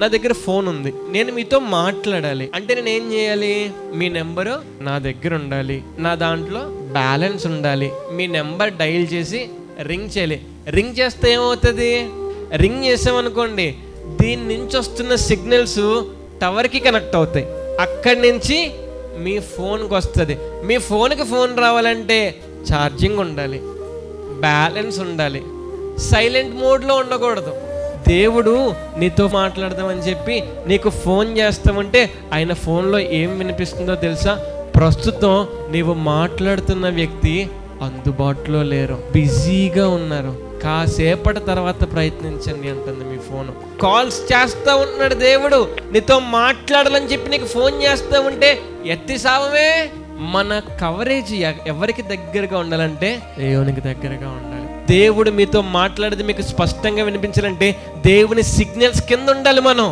నా దగ్గర ఫోన్ ఉంది. నేను మీతో మాట్లాడాలి. అంటే నేను ఏం చేయాలి? మీ నెంబరు నా దగ్గర ఉండాలి. నా దాంట్లో బ్యాలెన్స్ ఉండాలి. మీ నెంబర్ డైల్ చేసి రింగ్ చేయాలి. రింగ్ చేస్తే ఏమవుతుంది? రింగ్ చేసామనుకోండి దీని నుంచి వస్తున్న సిగ్నల్స్ టవర్కి కనెక్ట్ అవుతాయి. అక్కడి నుంచి మీ ఫోన్కి వస్తుంది. మీ ఫోన్కి ఫోన్ రావాలంటే ఛార్జింగ్ ఉండాలి. బ్యాలెన్స్ ఉండాలి. సైలెంట్ మోడ్లో ఉండకూడదు. దేవుడు నీతో మాట్లాడదామని చెప్పి నీకు ఫోన్ చేస్తామంటే ఆయన ఫోన్లో ఏం వినిపిస్తుందో తెలుసా? ప్రస్తుతం నీవు మాట్లాడుతున్న వ్యక్తి అందుబాటులో లేరు బిజీగా ఉన్నారు. కాసేపటి తర్వాత ప్రయత్నించండి అంటుంది మీ ఫోన్. కాల్స్ చేస్తా ఉన్నాడు దేవుడు నీతో మాట్లాడాలని చెప్పి నీకు ఫోన్ చేస్తా ఉంటే ఎత్తి సావమే. మన కవరేజ్ ఎవరికి దగ్గరగా ఉండాలంటే దేవునికి దగ్గరగా ఉండాలి. దేవుడు మీతో మాట్లాడేది మీకు స్పష్టంగా వినిపించాలంటే దేవుని సిగ్నల్స్ కింద ఉండాలి మనం.